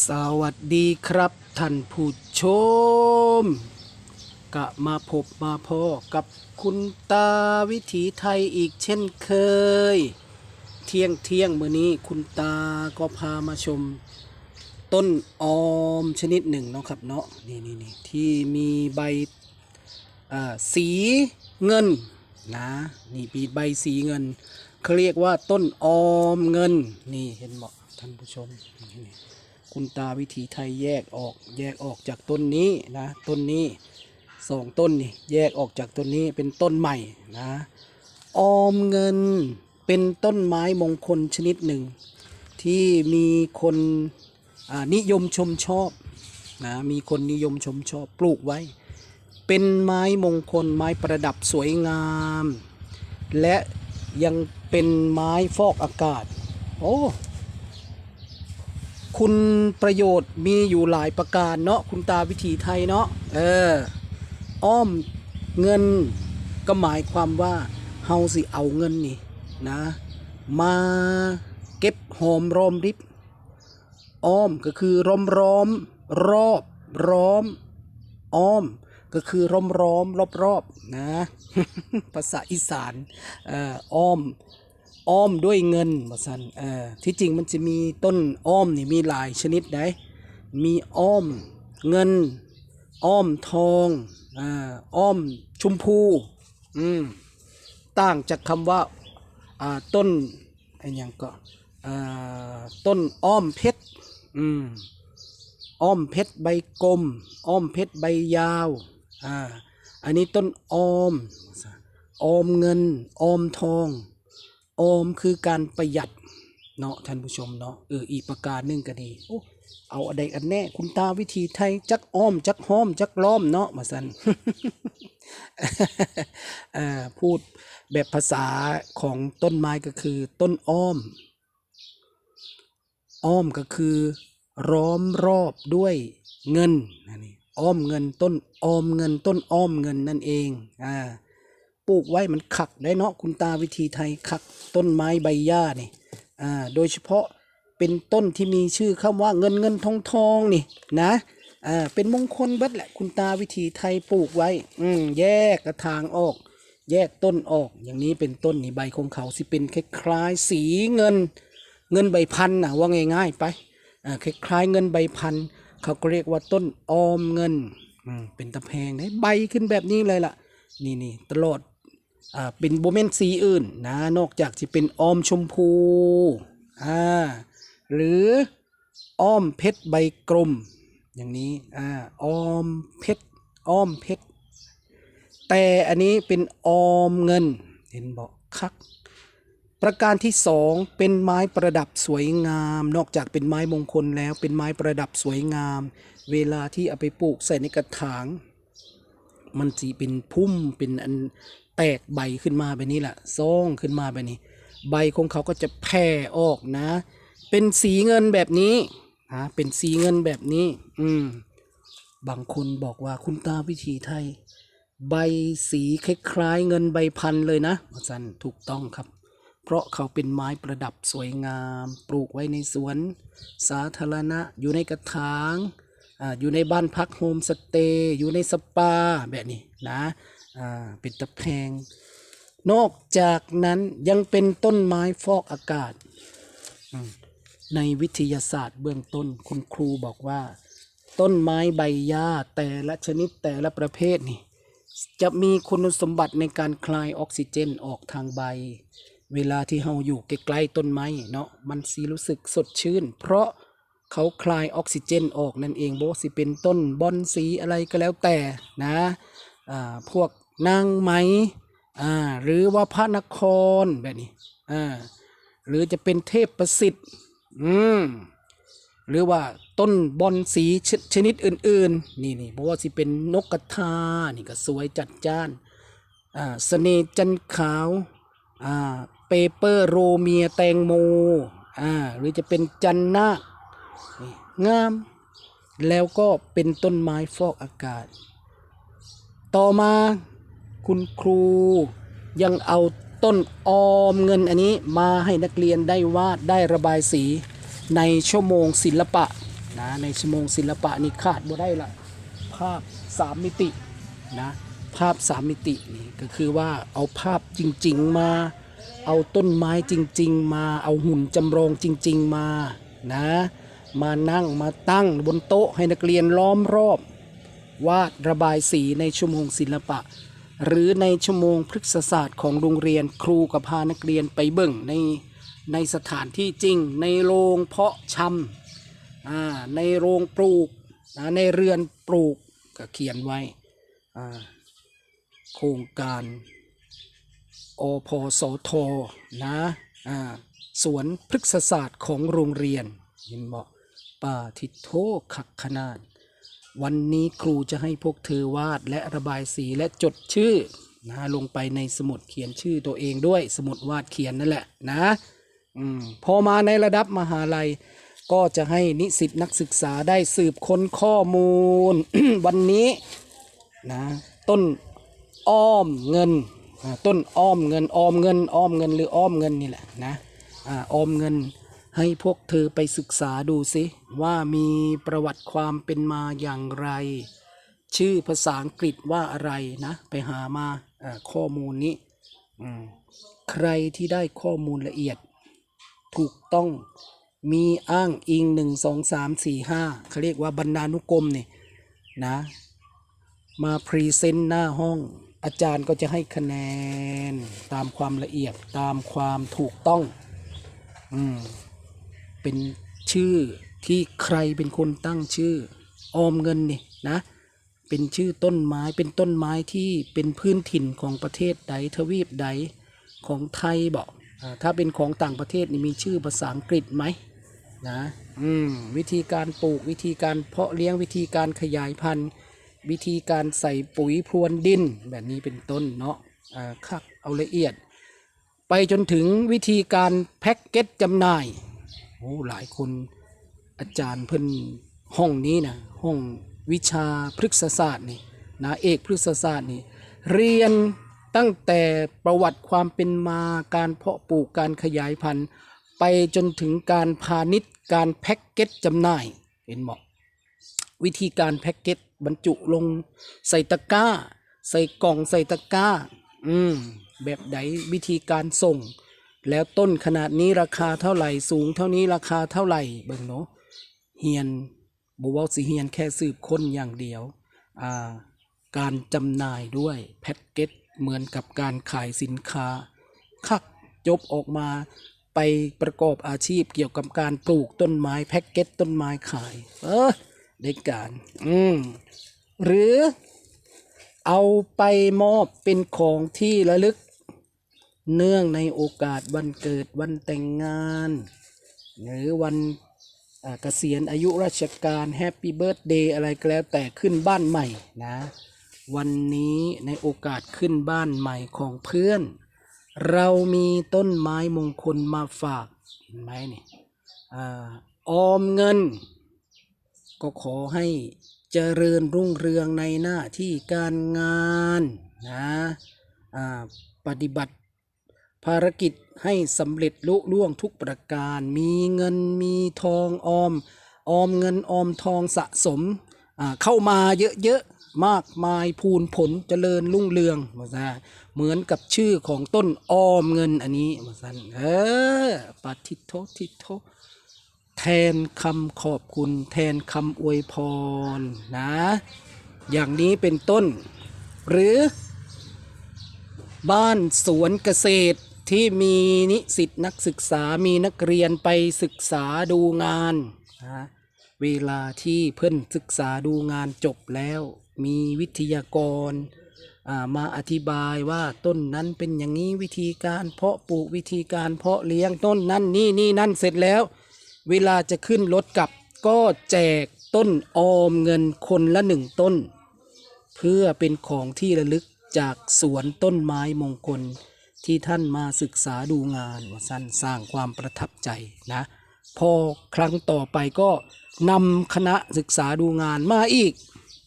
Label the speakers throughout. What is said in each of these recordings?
Speaker 1: สวัสดีครับท่านผู้ชมกะมาพบมาพอกับคุณตาวิถีไทยอีกเช่นเคย เที่ยงเที่ยงมื้อนี้คุณตาก็พามาชม ต้นออมชนิดหนึ่งเนาะครับเนาะนี่นี่นี่ที่มีใบสีเงินนะนี่ปีใบสีเงินเขาเรียกว่าต้นออมเงิน นี่เห็นเหมาะท่านผู้ชมนี่นี่ คุณตาวิถีไทยแยกออกแยกออกจากต้นนี้นะต้นนี้สองต้นนี่แยกออกจากต้นนี้เป็นต้นใหม่นะออมเงินเป็นต้นไม้มงคลชนิดหนึ่ง ที่มีคนนิยมชมชอบนะมีคนนิยมชมชอบปลูกไว้ เป็นไม้มงคลไม้ประดับสวยงาม และยังเป็นไม้ฟอกอากาศ โอ้ คุณประโยชน์มีอยู่หลายประการเนาะคุณตาวิถีไทยเนาะเออ อ้อมเงินก็หมายความว่าเฮาสิเอาเงินนี่นะ มาเก็บหอมรอมริบอ้อมก็คือร้อมร้อมรอบร้อม อ้อมก็คือร้อมร้อมรอบรอบนะ ภาษาอีสานเอ่ออ้อม อ้อมด้วยเงินมาสันเอ่อที่จริงมันจะมีต้นอ้อมนี่มีหลายชนิดได้มีอ้อมเงิน อ้อมทองอ่าอ้อมชมพูอืมต่างจากคำว่าอ่าต้นไอ้หยังก็อ่าต้นอ้อมเพชรอืมอ้อมเพชรใบกลม อ้อมเพชรใบยาวอ่าอันนี้ต้นอ้อมอ้อมเงินอ้อมทอง ออมคือการประหยัดเนาะท่านผู้ชมเนาะเอออีกประการหนึ่งก็ดีโอ้เอาอะไรอันแน่ คุณตาวิธีไทย จักอ้อม จักห้อม จักล้อมเนาะมาสันพูดแบบภาษาของต้นไม้ก็คือ ต้นอ้อม อ้อมก็คือร้อมรอบด้วยเงินนี่อ้อมเงินต้นออมเงินต้นอ้อมเงินนั่นเองอ่า ปลูกไว้มันขักได้เนาะคุณตาวิธีไทยขักต้นไม้ใบหญ้านี่อ่าโดยเฉพาะเป็นต้นที่มีชื่อคำว่าเงินเงินทองทองนี่นะอ่าเป็นมงคลเบิดแหละคุณตาวิธีไทยปลูกไว้ อืมแยกกระถางออก แยกต้นออก อย่างนี้เป็นต้นนี่ใบของเขาสิเป็นคล้ายๆสีเงิน เงินใบพันนะว่าง่าย ๆ ไปอ่าคล้ายๆเงินใบพันเขาก็เรียกว่าต้นออมเงินอืมเป็นตะแพงได้ใบขึ้นแบบนี้เลยล่ะนี่นี่ตลอด อ่าเป็นโบเมนสีอื่นนะนอกจากจะเป็นออมชมพูอ่าหรืออ้อมเพชรใบกลมอย่างนี้อ่าอ้อมเพชรอ้อมเพชรแต่อันนี้เป็นออมเงินเห็นบอกคัก ประการที่สองเป็นไม้ประดับสวยงาม นอกจากเป็นไม้มงคลแล้วเป็นไม้ประดับสวยงาม เวลาที่เอาไปปลูกใส่ในกระถาง มันสีเป็นพุ่มเป็นอัน แตกใบขึ้นมาแบบนี้แหละซ่องขึ้นมาแบบนี้ ใบของเขาก็จะแผ่ออกนะ เป็นสีเงินแบบนี้นะเป็นสีเงินแบบนี้ อืม บางคนบอกว่าคุณตาวิถีไทย ใบสีคล้ายๆเงินใบพันเลยนะอาจารย์ถูกต้องครับ เพราะเขาเป็นไม้ประดับสวยงาม ปลูกไว้ในสวน สาธารณะ อยู่ในกระถางออยู่ในบ้านพักโฮมสเตย์อยู่ในสปาแบบนี้นะ อ่าเป็นตะแพงนอกจากนั้นยังเป็นต้นไม้ฟอกอากาศ ในวิทยาศาสตร์เบื้องต้นคุณครูบอกว่า ต้นไม้ใบหญ้าแต่ละชนิดแต่ละประเภทนี่จะมีคุณสมบัติในการคลายออกซิเจนออกทางใบ เวลาที่เราอยู่ใกล้ๆต้นไม้เนาะมันสีรู้สึกสดชื่น เพราะเขาคลายออกซิเจนออกนั่นเองโบสิเป็นต้นบอนสีอะไรก็แล้วแต่นะพวก นางไหมอ่าหรือว่าพระนครแบบนี้อ่าหรือจะเป็นเทพประสิทธิ์อืมหรือว่าต้นบอนสีชชนิดอื่น ๆ นี่นี่เพราะว่าสิเป็นนกกระทานี่ก็สวยจัดจ้านอ่าสเสน่จันขาวอ่าเปเปอร์โรเมียแตงโมอ่าหรือจะเป็นจันนาคงาม แล้วก็เป็นต้นไม้ฟอกอากาศ ต่อมา คุณครูยังเอาต้นออมเงินอันนี้มาให้นักเรียนได้วาดได้ระบายสีในชั่วโมงศิลปะนะในชั่วโมงศิลปะนี่ขาดบ่ได้ละภาพสามมิตินะภาพสามมิตินี่ก็คือว่าเอาภาพจริง ๆ มาเอาต้นไม้จริง ๆ มาเอาหุ่นจำลองจริง ๆ มานะมานั่งมาตั้งบนโต๊ะให้นักเรียนล้อมรอบ วาดระบายสีในชั่วโมงศิลปะ หรือในชั่วโมงพฤกษศาสตร์ของโรงเรียนครูกับพานักเรียนไปเบิ่งในในสถานที่จริง ในโรงเพาะชำในโรงปลูกในเรือนปลูกก็เขียนไว้โครงการอพสทนะอ่าสวนพฤกษศาสตร์ของโรงเรียนเห็นบอกป่าทิโทขักขนาด วันนี้ครูจะให้พวกเธอวาดและระบายสีและจดชื่อนะลงไปในสมุดเขียนชื่อตัวเองด้วยสมุดวาดเขียนนั่นแหละนะอมพอมาในระดับมหาลัย ก็จะให้นิสิตนักศึกษาได้สืบค้นข้อมูล วันนี้นะต้นอ้อมเงินต้นอ้อมเงินออมเงินอ้อมเงินหรืออ้อมเงินนี่แหละนะอาออมเงิน ให้พวกเธอไปศึกษาดูสิว่ามีประวัติความเป็นมาอย่างไร ชื่อภาษาอังกฤษว่าอะไรนะ ไปหามาข้อมูลนี้ใครที่ได้ข้อมูลละเอียด ถูกต้องมีอ้างอิงหนึ่งสองสามสี่ห้าเขาเรียกว่าบรรณานุกรมเนี่ยนะ มาพรีเซนต์หน้าห้อง อาจารย์ก็จะให้คะแนน ตามความละเอียดตามความถูกต้อง อืม เป็นชื่อที่ใครเป็นคนตั้งชื่อ ออมเงินนี่นะ เป็นชื่อต้นไม้เป็นต้นไม้ที่เป็นพื้นถิ่นของประเทศใดทวีปใดของไทยบอกถ้าเป็นของต่างประเทศนี่มีชื่อภาษาอังกฤษไหมนะอืมวิธีการปลูกวิธีการเพาะเลี้ยงวิธีการขยายพันธุ์ วิธีการใส่ปุ๋ยพรวนดินแบบนี้เป็นต้นเนาะอ่าคักเอาละเอียด ไปจนถึงวิธีการแพ็กเกจจำหน่าย โอ้หลายคนอาจารย์เพิ่นห้องนี้นะห้องวิชาพฤกษศาสตร์นี่นะเอกพฤกษศาสตร์นี่เรียนตั้งแต่ประวัติความเป็นมาการเพาะปลูกการขยายพันธุ์ ไปจนถึงการพาณิชย์การแพ็กเกจจำหน่ายเห็นบอกวิธีการแพ็กเกจบรรจุลงใส่ตะกร้า ใส่กล่องใส่ตะกร้า อืมแบบใดวิธีการส่ง แล้วต้นขนาดนี้ราคาเท่าไหร่สูงเท่านี้ราคาเท่าไหร่เบิ่งเนาะเฮียนบวาสิเฮียนแค่สืบค้นอย่างเดียวอ่าการจำหน่ายด้วยแพ็กเกจเหมือนกับการขายสินค้า คักจบออกมาไปประกอบอาชีพเกี่ยวกับการปลูกต้นไม้แพ็กเกจต้นไม้ขาย เออได้การ อืม หรือเอาไปมอบเป็นของที่ระลึก เนื่องในโอกาสวันเกิดวันแต่งงาน หรือวันเกษียณอายุราชการแฮปปี้เบิร์ a เดย์อะไรก็แล้วแต่ขึ้นบ้านใหม่นะ วันนี้ในโอกาสขึ้นบ้านใหม่ของเพื่อน เรามีต้นไม้มงคลมาฝากเห็นไหมเนี่ยออมเงิน ก็ขอให้เจริญรุ่งเรืองในหน้าที่การงานนะปฏิบัติ ภารกิจให้สำเร็จลุล่วงทุกประการ มีเงินมีทองออม ออมเงินออมทองสะสมเข้ามาเยอะๆ มากมายพูนผลเจริญรุ่งเรืองมาซะเหมือนกับชื่อของต้นออมเงินอันนี้มาสันเออปาทิโททิโทแทนคำขอบคุณ แทนคำอวยพรนะ อย่างนี้เป็นต้น หรือ บ้านสวนเกษตร ที่มีนิสิตนักศึกษามีนักเรียนไปศึกษาดูงานนะเวลาที่เพิ่นศึกษาดูงานจบแล้ว มีวิทยากรอ่ามาอธิบายว่าต้นนั้นเป็นอย่างนี้วิธีการเพาะปลูกวิธีการเพาะเลี้ยงต้นนั้นนี่นี่นั่นเสร็จแล้ว เวลาจะขึ้นรถกลับก็แจกต้นออมเงินคนละหนึ่งต้น เพื่อเป็นของที่ระลึกจากสวนต้นไม้มงคล ที่ท่านมาศึกษาดูงานว่าสั้นสร้างความประทับใจนะพอครั้งต่อไปก็นำคณะศึกษาดูงานมาอีก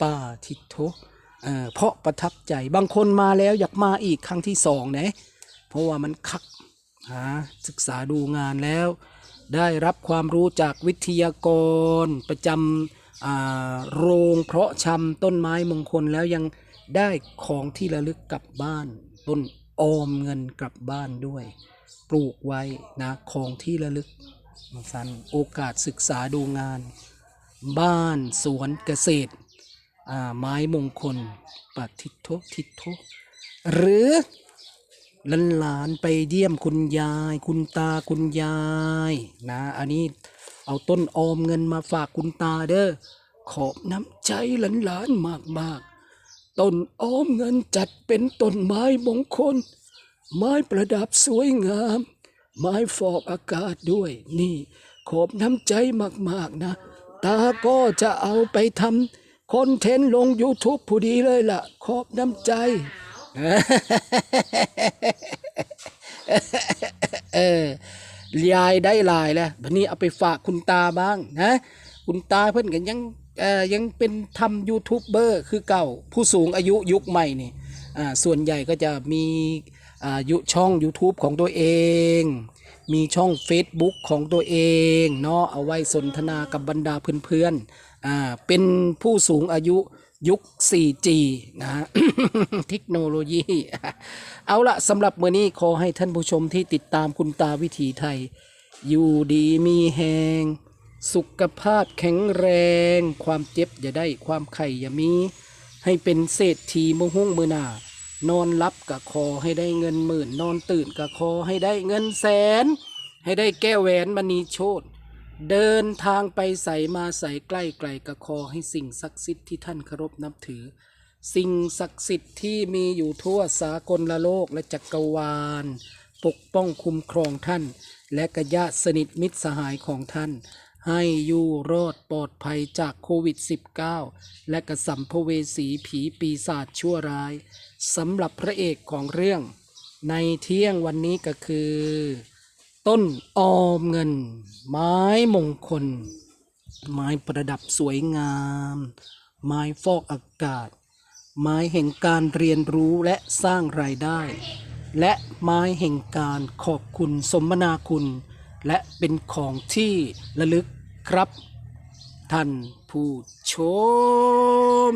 Speaker 1: ป้าทิโทเอ่อเพราะประทับใจบางคนมาแล้วอยากมาอีกครั้งที่สองนะเพราะว่ามันคักหาศึกษาดูงานแล้ว ได้รับความรู้จากวิทยากร ประจำอ่าโรงเพาะชำต้นไม้มงคลแล้วยังได้ของที่ระลึกกลับบ้านต้น ออมเงินกลับบ้านด้วย ปลูกไว้นะของที่ระลึกสันโอกาสศึกษาดูงาน บ้านสวนเกษตรอ่าไม้มงคลปฏิโททิโทหรือหลานๆไปเยี่ยมคุณยาย คุณตาคุณยายนะอันนี้เอาต้นออมเงินมาฝากคุณตาเด้อขอบน้ำใจหลานๆมากๆ ต้นอ้อมเงินจัดเป็นต้นไม้มงคล ไม้ประดับสวยงาม ไม้ฟอกอากาศด้วย นี่ ขอบน้ำใจมากๆนะ ตาก็จะเอาไปทำคอนเทนต์ลง YouTube ผู้ดีเลยล่ะ ขอบน้ำใจ เออยายได้ลายแล้ววันนี้เอาไปฝากคุณตาบ้างนะ คุณตาเพิ่อนกันยัง ยังเป็นทำยูทูบเบอร์คือเก่าผู้สูงอายุยุคใหม่นี่ส่วนใหญ่ก็จะมีอายุช่อง YouTube ของตัวเอง มีช่อง Facebook ของตัวเองเนาะเอาไว้สนทนากับบรรดาเพื่อนๆอ่าเป็นผู้สูงอายุยุค 4G นะฮะเทคโนโลยี เอาละสำหรับมื้อนี้ขอให้ท่านผู้ชมที่ติดตามคุณตาวิถีไทย อยู่ดีมีแหง สุขภาพแข็งแรง ความเจ็บอย่าได้ความไข่อย่ามี ให้เป็นเศรษฐีมือหุ้งมือหนานอนรับกะคอให้ได้เงินหมื่น นอนตื่นกะคอให้ได้เงินแสน ให้ได้แก้วแหวนมณีโชตเดินทางไปใส่มาใส่ใกล้ไกลกะคอให้สิ่งศักดิ์สิทธิ์ที่ท่านเคารพนับถือ สิ่งศักดิ์สิทธิ์ที่มีอยู่ทั่วสากลละโลกและจักรวาล ปกป้องคุ้มครองท่าน และกญาติสนิทมิตรสหายของท่าน ให้อยู่รอดปลอดภัยจากโควิด -19 และกระสัมภเวสีผีปีศาจชั่วร้ายสำหรับพระเอกของเรื่อง ในเที่ยงวันนี้ก็คือ ต้นออมเงิน ไม้มงคล ไม้ประดับสวยงาม ไม้ฟอกอากาศ ไม้แห่งการเรียนรู้และสร้างรายได้ และไม้แห่งการขอบคุณสมนาคุณ และเป็นของที่ระลึกครับ ท่านผู้ชม